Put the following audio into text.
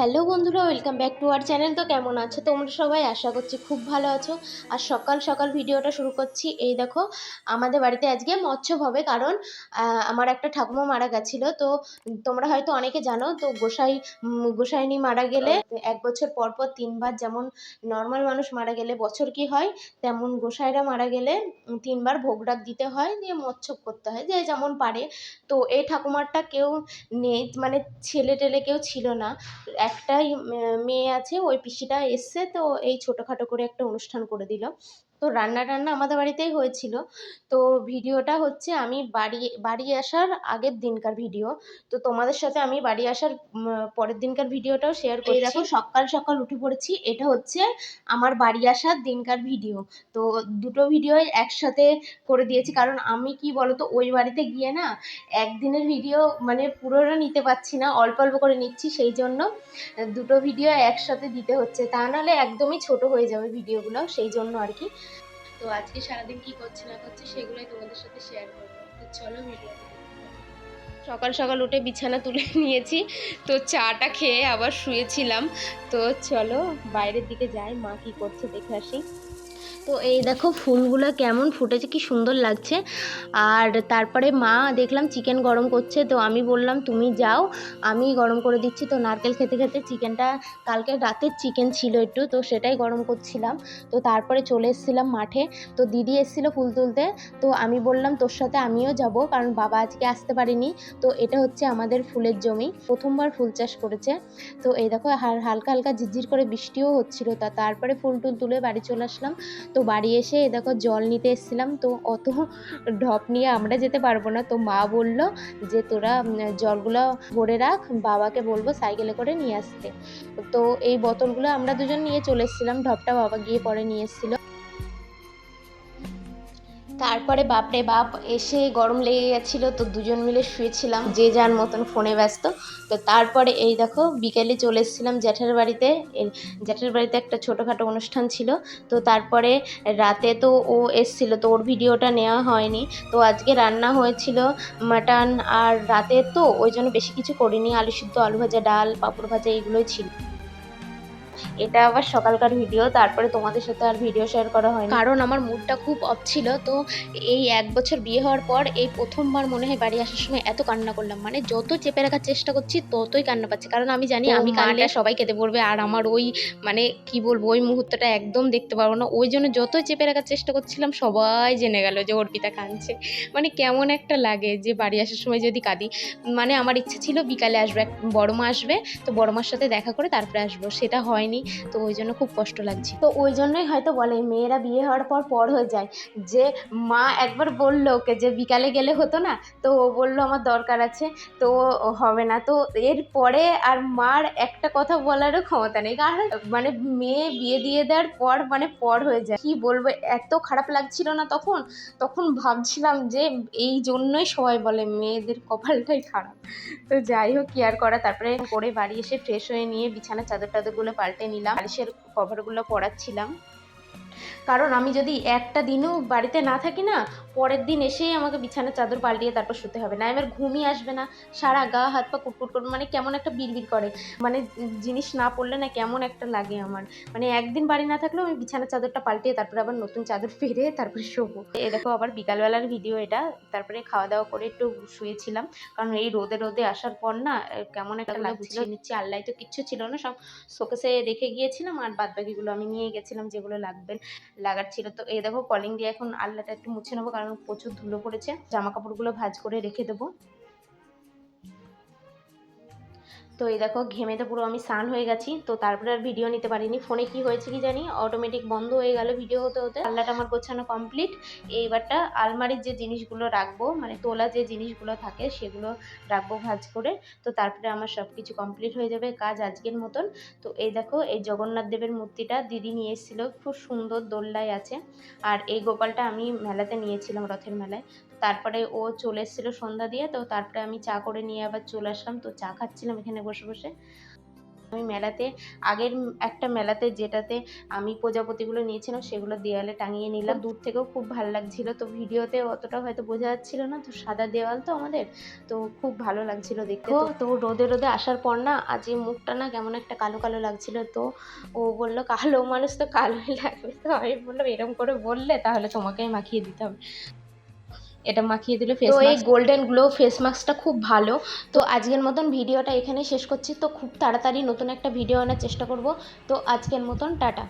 Hello বন্ধুরা, welcome back to our channel. তো কেমন আছো? তোমরা সবাই আশা করছি খুব ভালো আছো। আর সকাল সকাল ভিডিওটা শুরু করছি। এই দেখো, আমাদের বাড়িতে আজকে মৎস্য হবে, কারণ আমার একটা ঠাকুমা মারা গেছিল। তো তোমরা হয়তো অনেকে জানো, তো গোসাই গোসাইনি মারা গেলে এক বছর পর পর তিনবার যেমন নর্মাল মানুষ মারা গেলে বছর কি হয়, তেমন গোসাইরা মারা গেলে তিনবার ভোগ ডাক দিতে হয় দিয়ে মৎস্য করতে হয়, যে যেমন পারে। তো এই ঠাকুমারটা কেউ নেই মানে ছেলে টেলে কেউ ছিল না। একটাই মেয়ে আছে ওই পিসিটা এসছে তো এই ছোটোখাটো করে একটা অনুষ্ঠান করে দিল। তো রান্না টান্না আমাদের বাড়িতেই হয়েছিল। তো ভিডিওটা হচ্ছে আমি বাড়ি বাড়ি আসার আগের দিনকার ভিডিও। তো তোমাদের সাথে আমি বাড়ি আসার পরের দিনকার ভিডিওটাও শেয়ার করি দেখো সকাল সকাল উঠে পড়েছি। এটা হচ্ছে আমার বাড়ি আসার দিনকার ভিডিও। তো দুটো ভিডিওই একসাথে করে দিয়েছি। কারণ আমি কি বলতো ওই বাড়িতে গিয়ে না একদিনের ভিডিও মানে পুরোটা নিতে পারছি না। অল্প অল্প করে নিচ্ছি। সেই জন্য দুটো ভিডিও একসাথে দিতে হচ্ছে। তা নাহলে একদমই ছোট হয়ে যাবে ভিডিওগুলো। সেই জন্য আর কি। তো আজকে সারাদিন কি করছি না করছি সেগুলোই তোমাদের সাথে শেয়ার করব। তো চলো ভিডিও সকাল সকাল উঠে বিছানা তুলে নিয়েছি, তো চাটা খেয়ে আবার শুয়েছিলাম। তো চলো বাইরের দিকে যাই, মা কি করছে দেখে আসি। তো এই দেখো ফুলগুলো কেমন ফুটেছে, কি সুন্দর লাগছে। আর তারপরে মা দেখলাম চিকেন গরম করছে, তো আমি বললাম, তুমি যাও, আমি গরম করে দিচ্ছি। তো নারকেল খেতে খেতে চিকেনটা, কালকে রাতের চিকেন ছিল একটু, তো সেটাই গরম করছিলাম। তো তারপরে চলে এসেছিলাম মাঠে, তো দিদি এসেছিল ফুল তুলতে, তো আমি বললাম, তোর সাথে আমিও যাব, কারণ বাবা আজকে আসতে পারিনি। তো এটা হচ্ছে আমাদের ফুলের জমি, প্রথমবার ফুল চাষ করেছে। তো এই দেখো হাল- হালকা হালকা ঝিরঝির করে বৃষ্টিও হচ্ছিল, তা তারপরে ফুল টুল তুলে বাড়ি চলে আসলাম। তো বাড়ি এসে দেখো জল নিতে এসেছিলাম। তো অত ঢপ নিয়ে আমরা যেতে পারব না। তো মা বলল যে তোরা জলগুলো ভরে রাখ, বাবাকে বলব সাইকেলে করে নিয়ে আসতে। তো এই বোতলগুলো আমরা দুজন নিয়ে চলে এসেছিলাম। ঢপটা বাবা গিয়ে পরে নিয়ে এসেছিল। তারপরে বাপরে বাপ এসে গরম লেগে গেছিল, তো দুজন মিলে শুয়েছিলাম, যে যার মতন ফোনে ব্যস্ত। তো তারপরে এই দেখো, বিকেলে চলে এসেছিলাম জ্যাঠার বাড়িতে। জ্যাঠার বাড়িতে একটা ছোটোখাটো অনুষ্ঠান ছিল। তো তারপরে রাতে তো ও এসছিল, তো ওর ভিডিওটা নেওয়া হয়নি। তো আজকে রান্না হয়েছিল মাটন, আর রাতে তো ওই জন্য বেশি কিছু করিনি। আলু সিদ্ধ, আলু ভাজা, ডাল, পাঁপড় ভাজা, এইগুলোই ছিল। এটা আবার সকালকার ভিডিও তারপরে তোমাদের সাথে আর ভিডিও শেয়ার করা হয় কারণ আমার মুডটা খুব অফ ছিল তো এই এক বছর বিয়ে হওয়ার পর এই প্রথমবার মনে হয় বাড়ি আসার সময় এত কান্না করলাম। মানে যত চেপে রাখার চেষ্টা করছি ততই কান্না পাচ্ছে। কারণ আমি জানি আমি কান্না সবাই কেঁদে পড়বে আর আমার ওই মানে কি বলব ওই মুহূর্তটা একদম দেখতে পারব না। ওই জন্য যতই চেপে রাখার চেষ্টা করছিলাম সবাই জেনে গেল যে অর্পিতা কাঁদছে। মানে কেমন একটা লাগে যে বাড়ি আসার সময় যদি কাঁদি। মানে আমার ইচ্ছে ছিল বিকালে আসবে এক বড় মা আসবে তো বড় মার সাথে দেখা করে তারপরে আসব। সেটা হয়নি। তো ওই জন্য খুব কষ্ট লাগছে। তো ওই জন্যই হয়তো বলে, মেয়েরা বিয়ে হওয়ার পর পর হয়ে যায়। যে মা একবার বলল ওকে যে বিকালে গেলে হতো না, তো ও বলল, আমার দরকার আছে। তো হবে না। তো এরপরে আর মার একটা কথা বলারও ক্ষমতা নেই। কারণ মানে মেয়ে বিয়ে দিয়ে দেওয়ার পর মানে পর হয়ে যায়। কি বলব, এত খারাপ লাগছিল না তখন। তখন ভাবছিলাম যে এই জন্যই সবাই বলে, মেয়েদের কপালটাই খারাপ। তো যাই হোক কেয়ার করা? তারপরে করে বাড়ি এসে ফ্রেশ হয়ে নিয়ে বিছানার চাদর টাদরগুলো পাল্টে নিলাম বালিশের কভারগুলো পরাচ্ছিলাম। কারণ আমি যদি একটা দিনও বাড়িতে না থাকি না পরের দিন এসেই আমাকে বিছানার চাদর পাল্টিয়ে তারপর শুতে হবে। না এবার ঘুমই আসবে না সারা গা হাত পা কুটকুট করে মানে কেমন একটা বিড়বিড় করে। মানে জিনিস না পড়লে না কেমন একটা লাগে আমার। মানে একদিন বাড়ি না থাকলেও আমি বিছানার চাদরটা পাল্টিয়ে তারপরে আবার নতুন চাদর পেরে তারপরে শোবো। এ দেখো আবার বিকালবেলার ভিডিও এটা। তারপরে খাওয়া দাওয়া করে একটু শুয়েছিলাম। কারণ এই রোদে রোদে আসার পর না কেমন একটা লাগছিল। নিচ্ছি আল্লাহ তো কিচ্ছু ছিল না সব শোকেসে রেখে গিয়েছিলাম আর বাদ বাকিগুলো আমি নিয়ে গেছিলাম যেগুলো লাগবে লাগার ছিল। তো এই দেখো কলিং দিয়ে এখন আল্লাহটা একটু মুছে নেব কারণ প্রচুর ধুলো পড়েছে জামা কাপড়গুলো ভাঁজ করে রেখে দেবো। তো এই দেখো, ঘেমে তো পুরো আমি স্নান হয়ে গেছি, তো তারপরে আর ভিডিও নিতে পারিনি। ফোনে কি হয়েছে কি জানি অটোমেটিক বন্ধ হয়ে গেল ভিডিও হতে হতে। আল্লাহটা আমার গোছানো কমপ্লিট এইবারটা আলমারির যে জিনিসগুলো রাখব মানে তোলা যে জিনিসগুলো থাকে, সেগুলো রাখব ভাঁজ করে। তো তারপরে আমার সব কিছু কমপ্লিট হয়ে যাবে কাজ আজকের মতন। তো এই দেখো, এই জগন্নাথ দেবের মূর্তিটা দিদি নিয়ে এসেছিল, খুব সুন্দর দোল্লায় আছে। আর এই গোপালটা আমি মেলাতে নিয়েছিলাম রথের মেলায়। তারপরে ও চলে এসেছিল সন্ধ্যা দিয়ে তো তারপরে আমি চা করে নিয়ে আবার চলে আসলাম। তো চা খাচ্ছিলাম এখানে বসে বসে। আমি মেলাতে আগের একটা মেলাতে যেটাতে আমি প্রজাপতিগুলো নিয়েছিলাম সেগুলো দেওয়ালে টাঙিয়ে নিলাম। দূর থেকেও খুব ভালো লাগছিল। তো ভিডিওতে অতটা হয়তো বোঝা যাচ্ছিল না। তো সাদা দেওয়াল তো আমাদের তো খুব ভালো লাগছিল দেখতে। তো তো রোদে রোদে আসার পর না আজ এই মুখটা না কেমন একটা কালো কালো লাগছিল। তো ও বলল কালো মানুষ তো কালোই লাগবে। তো আমি বললাম এরকম করে বললে তাহলে তোমাকেই মাখিয়ে দিতে হবে। এটা মাখিয়ে দিলে ফেস এই গোল্ডেন গ্লো ফেস মাস্কটা খুব ভালো। তো আজকের মতন ভিডিওটা এখানে শেষ করছি। তো খুব তাড়াতাড়ি নতুন একটা ভিডিও আনার চেষ্টা করব। তো আজকের মতন টাটা।